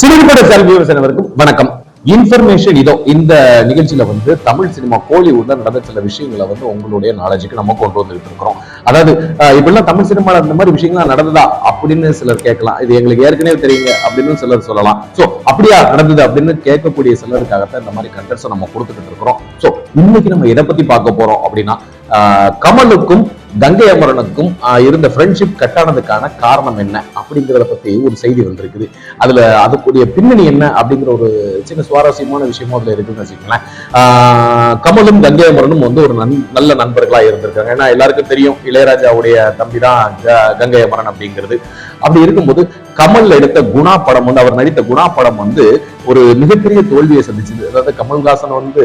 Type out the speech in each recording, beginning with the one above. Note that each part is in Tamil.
சிறுபட கல்வி அனைவருக்கும் வணக்கம். இன்ஃபர்மேஷன் இதோ இந்த நிகழ்ச்சியில வந்து தமிழ் சினிமா கோலிவுட்ல நடந்த சில விஷயங்களை வந்து உங்களுடைய நாலேஜுக்கு நம்ம கொண்டு வந்துட்டு இருக்கிறோம். அதாவது இப்படிலாம் தமிழ் சினிமால இந்த மாதிரி விஷயங்கள்லாம் நடந்ததா அப்படின்னு சிலர் கேட்கலாம். இது எங்களுக்கு ஏற்கனவே தெரியுங்க அப்படின்னு சிலர் சொல்லலாம். சோ அப்படியா நடந்தது அப்படின்னு கேட்கக்கூடிய சிலருக்காகத்தான் இந்த மாதிரி கண்டென்ட்ஸை நம்ம கொடுத்துட்டு இருக்கிறோம். சோ இன்னைக்கு நம்ம எதை பத்தி பார்க்க போறோம் அப்படின்னா கமலுக்கும் கங்கை அமரனுக்கும் இருந்த ஃப்ரெண்ட்ஷிப் கட்டானதுக்கான காரணம் என்ன அப்படிங்கிறத பத்தி ஒரு செய்தி வந்திருக்குது. அதுல அதுக்குரிய பின்னணி என்ன அப்படிங்கிற ஒரு சின்ன சுவாரஸ்யமான விஷயமும் அதுல இருக்குன்னு வச்சுக்கோங்களேன். கமலும் கங்கை அமரனும் வந்து ஒரு நன் நல்ல நண்பர்களா இருந்திருக்காங்க. ஏன்னா எல்லாருக்கும் தெரியும் இளையராஜாவுடைய தம்பி தான் கங்கை அமரன் அப்படிங்கிறது. அப்படி இருக்கும்போது கமல் எடுத்த குணா படம் வந்து அவர் நடித்த குணா படம் வந்து ஒரு மிகப்பெரிய தோல்வியை சந்திச்சது. அதாவது கமல்ஹாசன் வந்து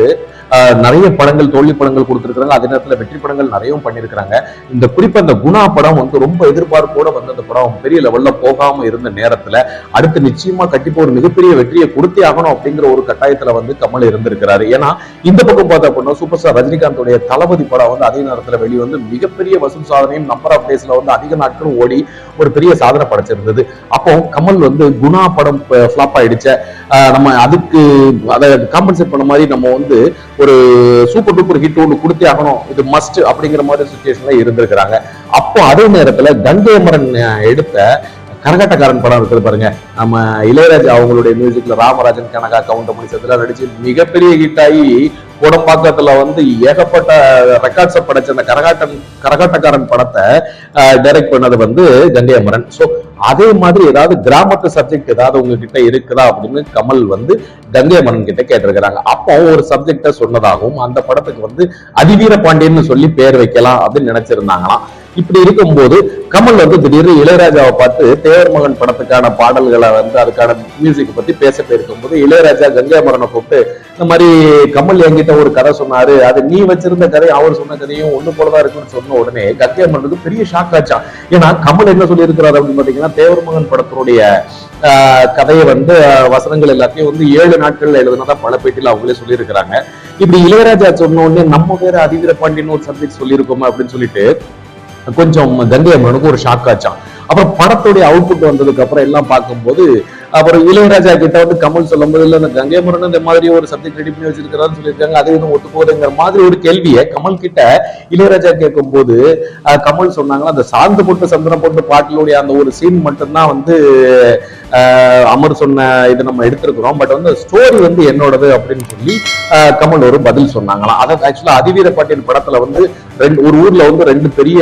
நிறைய படங்கள் தோல்வி படங்கள் கொடுத்துருக்காங்க அதே நேரத்துல வெற்றி படங்கள் நிறையவும் பண்ணியிருக்கிறாங்க இந்த குறிப்பாக இந்த குணா படம் வந்து ரொம்ப எதிர்பார்ப்போட வந்து அந்த படம் பெரிய லெவல்ல போகாம இருந்த நேரத்துல அடுத்து நிச்சயமா கண்டிப்பாக ஒரு மிகப்பெரிய வெற்றியை கொடுத்தே ஆகணும் அப்படிங்கிற ஒரு கட்டாயத்துல வந்து கமல் இருந்திருக்கிறாரு. ஏன்னா இந்த பக்கம் பார்த்தா அப்படின்னா சூப்பர் ஸ்டார் ரஜினிகாந்தோடைய தளபதி படம் வந்து அதே நேரத்துல வெளிவந்து மிகப்பெரிய வசூல் சாதனையும் நம்பர் ஆஃப் டேஸில் வந்து அதிக நாட்களும் ஓடி ஒரு பெரிய சாதனை படைச்சிருந்தது. அப்போ கமல் வந்து குணா படம் ஃப்ளாப் ஆயிடுச்ச. ஆஹ் நம்ம அதுக்கு அதை காம்பன்சேட் பண்ண மாதிரி நம்ம வந்து ஒரு சூப்பர் டூப்பர் ஹிட் ஒன்று கொடுத்தே ஆகணும். இது மஸ்ட் அப்படிங்கிற மாதிரி சுச்சுவேஷன்ல இருந்திருக்கிறாங்க. அப்போ அதே நேரத்துல கங்கை மரன் எடுத்த கரகாட்டக்காரன் படம் இருக்குது பாருங்க. நம்ம இளையராஜா அவங்களுடைய மியூசிக்ல ராமராஜன் கனகா கவுண்டமணி சந்திரா நடிச்சு மிகப்பெரிய ஹிட் ஆகி கோடம்பாக்கத்துல வந்து ஏகப்பட்ட ரெக்கார்ட்ஸை படைச்ச அந்த கரகாட்டம் கரகாட்டக்காரன் படத்தை டைரக்ட் பண்ணது வந்து கங்கை அமரன் ஸோ அதே மாதிரி ஏதாவது கிராமத்து சப்ஜெக்ட் ஏதாவது உங்ககிட்ட இருக்குதா அப்படின்னு கமல் வந்து கங்கை அமரன் கிட்ட கேட்டிருக்கிறாங்க. அப்போ ஒரு சப்ஜெக்ட சொன்னதாகவும் அந்த படத்துக்கு வந்து அதிவீர பாண்டியன்னு சொல்லி பேர் வைக்கலாம் அப்படின்னு நினைச்சிருந்தாங்களாம். இப்படி இருக்கும்போது கமல் வந்து திடீர்னு இளையராஜாவை பார்த்து தேவர் மகன் படத்துக்கான பாடல்களை வந்து அதுக்கான மியூசிக் பத்தி பேசிட்டு இருக்கும்போது இளையராஜா கங்கை மரனை கூப்பிட்டு இந்த மாதிரி கமல் என்கிட்ட ஒரு கதை சொன்னாரு. அது நீ வச்சிருந்த கதை அவர் சொன்ன கதையும் ஒண்ணு போலதான் இருக்குன்னு சொன்ன உடனே கங்கை அமரனுக்கு பெரிய ஷாக் ஆச்சான் ஏன்னா கமல் என்ன சொல்லியிருக்கிறாரு அப்படின்னு பாத்தீங்கன்னா தேவர் மகன் படத்தினுடைய ஆஹ், கதையை வந்து வசனங்கள் எல்லாத்தையும் வந்து ஏழு நாட்கள்ல எழுதுனதா பல பேட்டியில அவங்களே சொல்லியிருக்கிறாங்க. இப்படி இளையராஜா சொன்ன உடனே நம்ம வேற அதிவீர பாண்டியன் ஒரு சப்ஜெக்ட் சொல்லியிருக்கோமா அப்படின்னு சொல்லிட்டு கொஞ்சம் கங்கை அம்மனுக்கு ஒரு ஷாக் ஆச்சான் அப்புறம் படத்துடைய அவுட்புட் வந்ததுக்கு அப்புறம் எல்லாம் பார்க்கும்போது அப்புறம் இளையராஜா கிட்ட வந்து கமல் சொல்லும்போது இல்லை இந்த கங்கை அமரன் இந்த மாதிரி ஒரு சப்ஜெக்ட் ரெடி பண்ணி வச்சிருக்கிறாரு சொல்லியிருக்காங்க. அது எதுவும் ஒத்து போகுதுங்கிற மாதிரி ஒரு கேள்வியை கமல் கிட்ட இளையராஜா கேட்கும்போது போது கமல் சொன்னாங்கன்னா அந்த சாந்து போட்டு சந்திரம் போட்டு பாட்டிலுடைய அந்த ஒரு சீன் மட்டும்தான் வந்து அமர் சொன்ன இதை நம்ம எடுத்திருக்கிறோம். பட் வந்து ஸ்டோரி வந்து என்னோடது அப்படின்னு சொல்லி கமல் ஒரு பதில் சொன்னாங்களாம். அதாவது ஆக்சுவலா அதிவீர பாட்டியன் படத்துல வந்து ரெண்டு ஒரு ஊர்ல வந்து ரெண்டு பெரிய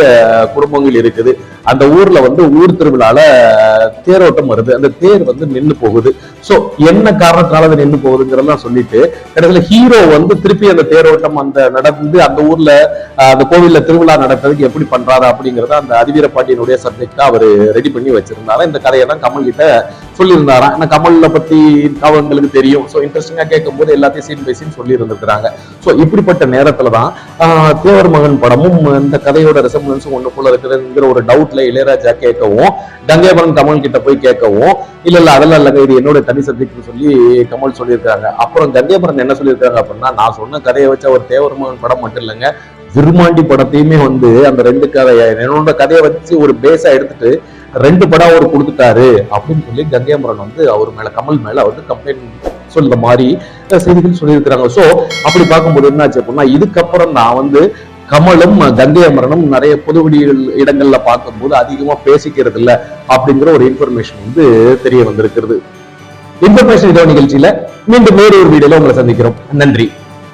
குடும்பங்கள் இருக்குது. அந்த ஊர்ல வந்து ஊர் திருவிழால தேரோட்டம் வருது. அந்த தேர் வந்து நின்னு போகுது. சோ என்ன காரணத்தினால அது நின்னு போகுதுங்கிறதெல்லாம் சொல்லிட்டு கடைசியில் ஹீரோ வந்து திருப்பி அந்த தேரோட்டம் அந்த நடந்து அந்த ஊர்ல அந்த கோவில்ல திருவிழா நடக்கிறதுக்கு எப்படி பண்றாரு அப்படிங்கறத அந்த அதிவீர பாட்டியனுடைய சப்ஜெக்டா அவர் ரெடி பண்ணி வச்சிருந்தாரு. இந்த கதையை தான் கமல் கிட்ட சொல்லியிருந்தாராம் ஏன்னா கமல்ல பத்தி அவங்களுக்கு தெரியும். ஸோ இன்ட்ரெஸ்டிங்கா கேட்கும் போது எல்லாத்தையும் சீன் பை சீன் சொல்லி இருந்திருக்கிறாங்க ஸோ இப்படிப்பட்ட நேரத்துல தான் தேவர் மகன் படமும் இந்த கதையோட ரெசம்பன்ஸும் ஒண்ணு போல இருக்குதுங்கிற ஒரு டவுட்ல இளையராஜா கேட்கவும் கங்கைபுரம் கமல் கிட்ட போய் கேட்கவும் இல்ல இல்ல அதெல்லாம் இல்லைங்க. இது என்னோட தனி சப்ஜெக்ட்னு சொல்லி கமல் சொல்லியிருக்காங்க அப்புறம் கங்கைபரன் என்ன சொல்லியிருக்காங்க அப்படின்னா நான் சொன்ன கதையை வச்ச ஒரு தேவர் மகன் படம் மட்டும் இல்லைங்க. விருமாண்டி படத்தையுமே வந்து அந்த ரெண்டு கதையை என்னோட கதையை வச்சு ஒரு பேஸா எடுத்துட்டு ரெண்டு படம் அவர் கொடுத்துட்டாரு அப்படின்னு சொல்லி கங்கையமரன் வந்து அவர் மேல கமல் மேல வந்து கம்ப்ளைண்ட் சொல்ற மாதிரி செய்திகள் சொல்லியிருக்கிறாங்க. சோ அப்படி பார்க்கும்போது என்னாச்சு அப்படின்னா இதுக்கப்புறம் நான் வந்து கமலும் கங்கை அமரனும் நிறைய பொதுவெளிகள் வெளியில் இடங்கள்ல பார்க்கும்போது அதிகமா பேசிக்கிறது இல்ல அப்படிங்கிற ஒரு இன்ஃபர்மேஷன் வந்து தெரிய வந்திருக்கிறது. இன்ஃபர்மேஷன் இதோ நிகழ்ச்சியில மீண்டும் வேறு ஒரு வீடியோல உங்களை சந்திக்கிறோம். நன்றி.